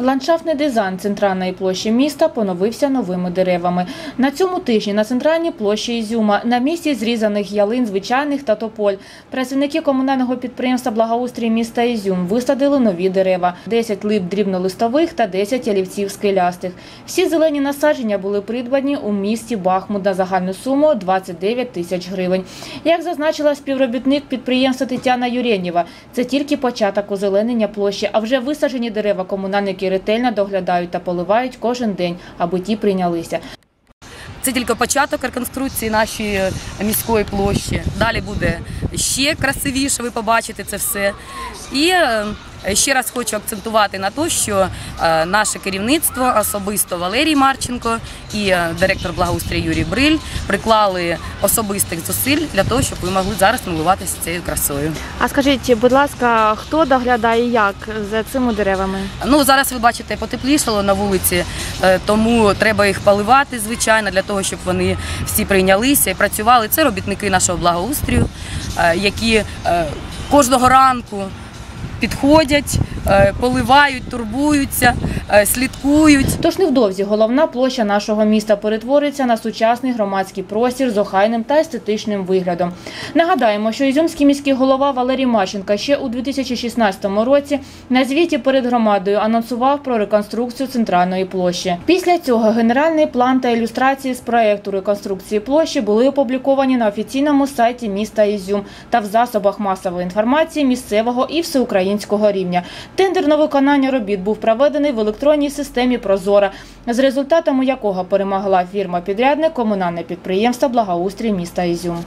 Ландшафтний дизайн центральної площі міста поновився новими деревами. На цьому тижні на центральній площі Ізюма на місці зрізаних ялин звичайних та тополь працівники комунального підприємства благоустрій міста Ізюм висадили нові дерева – 10 лип дрібнолистових та 10 ялівців скелястих. Всі зелені насадження були придбані у місті Бахмут на загальну суму 29 тисяч гривень. Як зазначила співробітник підприємства Тетяна Юрєнєва, це тільки початок озеленення площі, а вже висаджені дерева комунальники ретельно доглядають та поливають кожен день, аби ті прийнялися. Це тільки початок реконструкції нашої міської площі. Далі буде ще красивіше, ви побачите це все. І е, ще раз хочу акцентувати на те, що е, наше керівництво, особисто Валерій Марченко і е, директор благоустрою Юрій Бриль приклали особистих зусиль для того, щоб ви могли зараз милуватися цією красою. А скажіть, будь ласка, хто доглядає як за цими деревами? Ну зараз ви бачите, потеплішало на вулиці, е, тому треба їх поливати, звичайно, для того, щоб вони всі прийнялися і працювали. Це робітники нашого благоустрію, е, які е, кожного ранку підходять, поливають, турбуються, е, слідкують. Тож невдовзі головна площа нашого міста перетвориться на сучасний громадський простір з охайним та естетичним виглядом. Нагадаємо, що ізюмський міський голова Валерій Мащенко ще у 2016 році на звіті перед громадою анонсував про реконструкцію центральної площі. Після цього генеральний план та ілюстрації з проекту реконструкції площі були опубліковані на офіційному сайті міста Ізюм та в засобах масової інформації місцевого і всеукраїнського рівня. Тендер на виконання робіт був проведений в електронній системі Прозора, з результатами якого перемогла фірма-підрядник комунальне підприємство Благоустрій міста Ізюм.